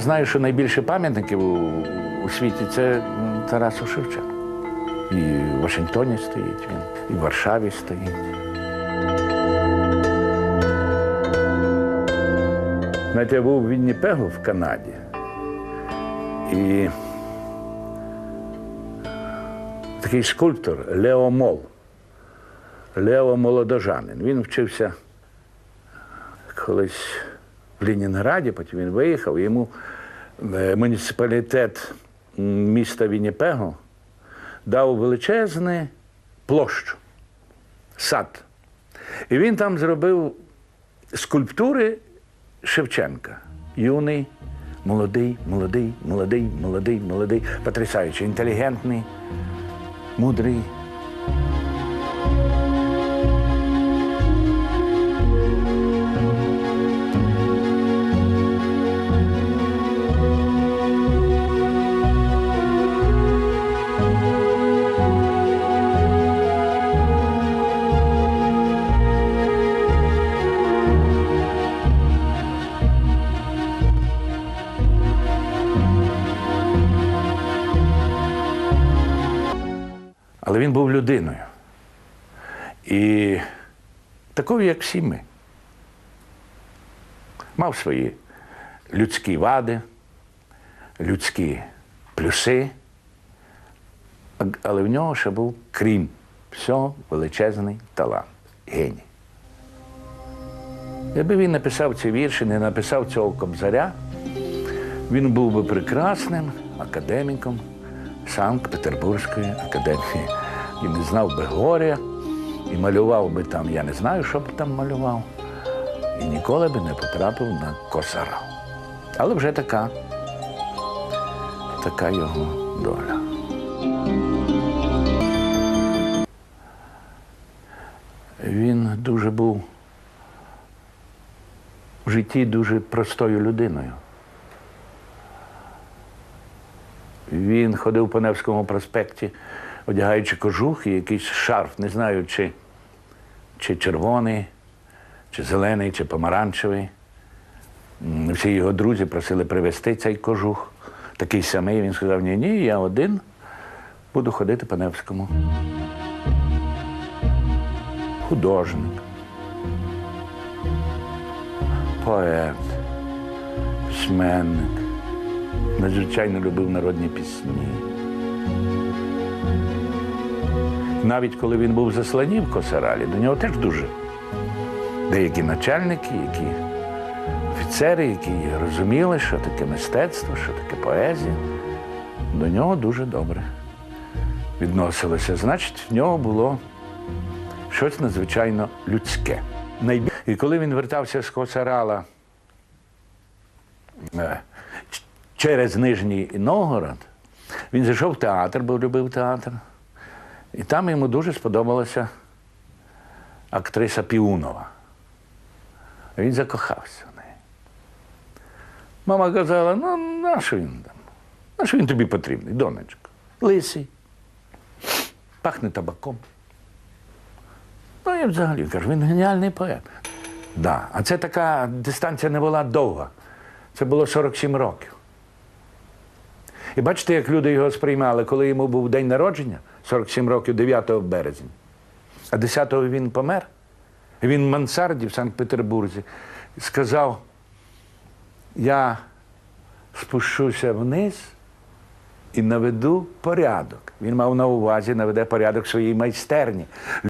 Знаю, що найбільше пам'ятників у, у світі це Тарасу Шевченку. І в Вашингтоні стоїть він, і в Варшаві стоїть. Знаєте, я був в Вінніпегу в Канаді. І такий скульптор Лео Мол. Лео Молодожанин. Він вчився колись в Ленінграді, потім він виїхав. Йому е, муніципалітет міста Вінніпегу дав величезну площу, сад. І він там зробив скульптури Шевченка. Юний, молодий, молодий, молодий, молодий, молодий, потрясаючий, інтелігентний, мудрий. Але він був людиною. І такою, як всі ми. Мав свої людські вади, людські плюси, але в нього ще був, крім всього, величезний талант, геній. Якби він написав ці вірші, не написав цього кобзаря, він був би прекрасним академіком Санкт-Петербурзької академії. І не знав би горя, і малював би там, я не знаю, що б там малював, і ніколи би не потрапив на косара. Але вже така, така його доля. Він дуже був в житті дуже простою людиною. Він ходив по Невському проспекті, одягаючи кожух і якийсь шарф, не знаю, чи, чи червоний, чи зелений, чи помаранчевий. Всі його друзі просили привезти цей кожух, такий самий. Він сказав: ні, ні, я один буду ходити по Невському. Художник, поет, письменник надзвичайно любив народні пісні. Навіть коли він був засланів в Косаралі, до нього теж дуже деякі начальники, які офіцери, які розуміли, що таке мистецтво, що таке поезія, до нього дуже добре відносилися. Значить, в нього було щось надзвичайно людське. І коли він вертався з Косарала е, через Нижній Новгород, він зайшов в театр, бо любив театр. І там йому дуже сподобалася актриса Піунова. Він закохався в неї. Мама казала: ну, нащо він там? Нащо він тобі потрібний, донечко? Лисий, пахне табаком. Ну, і взагалі кажу, він геніальний поет. Да. А це така дистанція не була довга. Це було 47 років. І бачите, як люди його сприймали, коли йому був день народження, 47 років, 9 березня. А 10-го він помер. Він в мансарді в Санкт-Петербурзі сказав: я спущуся вниз і наведу порядок. Він мав на увазі наведе порядок в своїй майстерні.